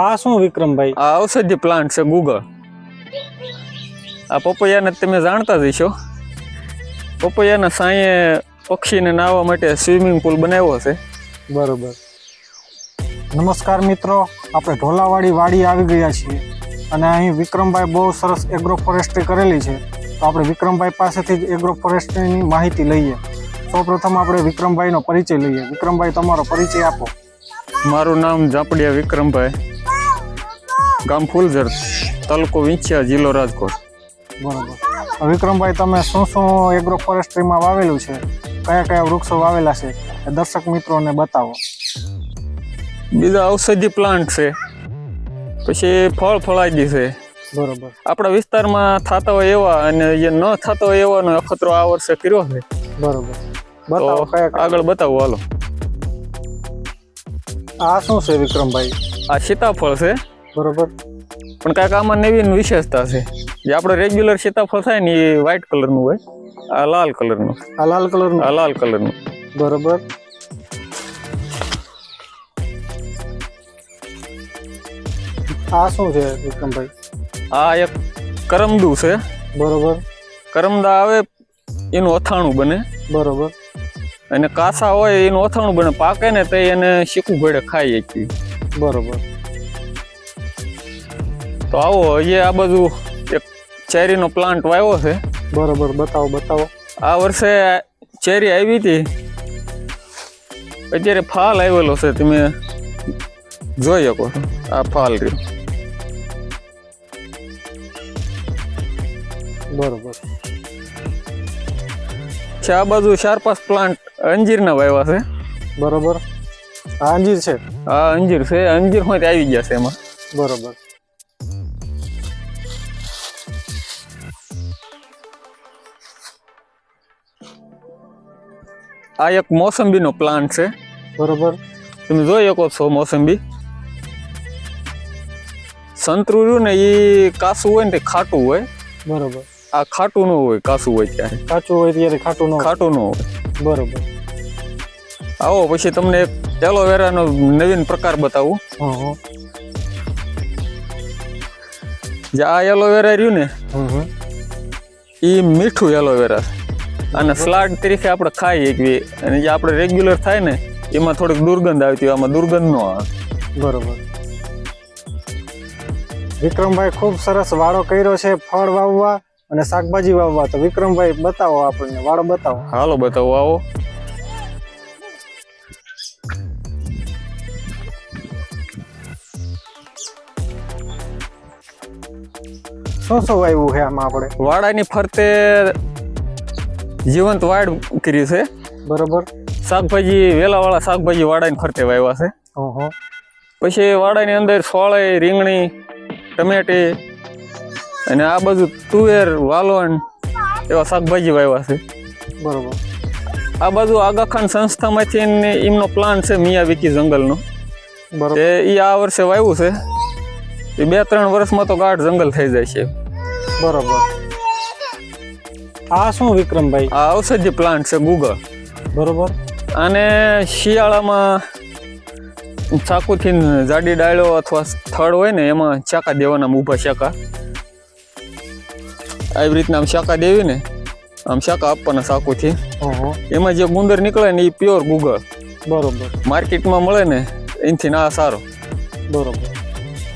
આ શું વિક્રમભાઈ? આ ઔષધિ પ્લાન્ટ છે ગુગળ આ પપૈયાને તમે જાણતા જ હશો. પપૈયાના સાંયે પક્ષીને નાહવા માટે સ્વિમિંગ પુલ બનાવ્યો છે. બરોબર. નમસ્કાર મિત્રો આપણે ઢોલાવાડી વાડી આવી ગયા છીએ અને અહીં વિક્રમભાઈ બહુ સરસ એગ્રો ફોરેસ્ટ્રી કરેલી છે. તો આપણે વિક્રમભાઈ પાસેથી જ એગ્રો ફોરેસ્ટ્રીની માહિતી લઈએ. સૌપ્રથમ આપણે વિક્રમભાઈનો પરિચય લઈએ. વિક્રમભાઈ તમારો પરિચય આપો. મારું નામ જાપડિયા વિક્રમભાઈ. ગામ ફૂલઝર તાલુકો વિંછિયા જિલ્લો રાજકોટ. બરોબર. વિક્રમભાઈ તમે શું શું એગ્રો ફોરેસ્ટ્રીમાં વાવેલું છે? કયા કયા વૃક્ષો વાવેલા છે? એ દર્શક મિત્રોને બતાવો. બીજા ઔષધિ પ્લાન્ટ છે. પછી ફળ ફળાદી છે. બરોબર. આપણા વિસ્તારમાં થતા હોય એવા અને જે ન થતો હોય એવાનો અખતરો આ વર્ષે કર્યો છે. બરોબર. બતાવો આગળ બતાવો હાલો. આ શું છે વિક્રમભાઈ? આ સીતાફળ છે. બરોબર. પણ કાંઈક આમાં નવીન વિશેષતા છે. જે આપણે રેગ્યુલર સીતાફળ થાય ને એ વ્હાઇટ કલરનું હોય. આ લાલ કલરનું આ લાલ કલરનું આ લાલ કલરનું બરોબર. આ શું છે વિક્રમભાઈ આ એક કરમદુ છે. બરોબર. કરમદા આવે એનું અથાણું બને. બરોબર. અને કાસા હોય એનું અથાણું બને. પાકે ને તો એને શીખું ઘોડે ખાઈ શકીએ બરોબર. તો આવો એ આ બાજુ એક ચેરીનો પ્લાન્ટ વાવ્યો છે. બરોબર બતાવો બતાવો. આ વર્ષે ચેરી આવી હતી. અત્યારે ફાલ આવેલો છે તમે જોઈ શકો છો. આ ફાલ રહ્યો. બરોબર. છે આ બાજુ ચાર પાંચ પ્લાન્ટ અંજીરના વાવ્યા છે. બરોબર. આ અંજીર છે? આ અંજીર છે અંજીર હોય આવી ગયા છે એમાં. બરોબર. આ એક મોસંબીનો પ્લાન્ટ છે. બરોબર. તમે જોઈ શકો છો મોસંબી. સંતરું રહ્યું ને એ કાસું હોય ને તે ખાટું હોય. બરોબર. આ ખાટું ન હોય કાસું હોય ત્યારે. કાચું હોય ત્યારે ખાટું ન. ખાટું ન હોય. બરોબર. આવો પછી તમને એક એલોવેરાનો નવીન પ્રકાર બતાવું. જે આ એલોવેરા રહ્યું ને એ મીઠું એલોવેરા છે. અને સ્લાડ તરીકે આપણે ખાઈ શકીએ. અને જે આપણે રેગ્યુલર થાય ને એમાં થોડીક દુર્ગંધ આવતી હોય આમાં દુર્ગંધ ન આવે. બરોબર. વિક્રમભાઈ ખૂબ સરસ વાળો કર્યો છે ફળ વાવવા અને શાકભાજી વાવવા. તો વિક્રમભાઈ બતાવો આપણને વાળો બતાવો. હાલો બતાવો આવો. શું શું વાવ્યું છે આમાં આપણે? વાડાની ફરતે જીવંત વાડ કરી છે. બરોબર. શાકભાજી વેલાવાળા શાકભાજી વાડાની ફરતે વાવ્યા છે. પછી વાડાની અંદર સોળાઈ રીંગણી ટમેટી અને આ બાજુ તુવેર વાલવણ એવા શાકભાજી વાવ્યા છે. બરોબર. આ બાજુ આગાખાન સંસ્થામાંથી એમને એમનો પ્લાન છે મિયા વિકી જંગલનો. બરોબર. એ આ વર્ષે વાવ્યું છે. એ બે ત્રણ વર્ષમાં તો ગાઢ જંગલ થઈ જાય છે. બરોબર. આ શું વિક્રમભાઈ? આ ઔષધિ પ્લાન્ટ છે ગુગળ. બરોબર. અને શિયાળામાં ચાકુથી જાડી ડાળો અથવા સ્થળ હોય ને એમાં ચાકા દેવાના ઊભા ચાકા. આવી રીતના આમ ચાકા દેવી ને આમ ચાકા આપવાના ચાકુથી. હં એમાં જે ગુંદર નીકળે ને એ પ્યોર ગુગળ. બરોબર. માર્કેટમાં મળે ને એનાથી ના સારો. બરોબર.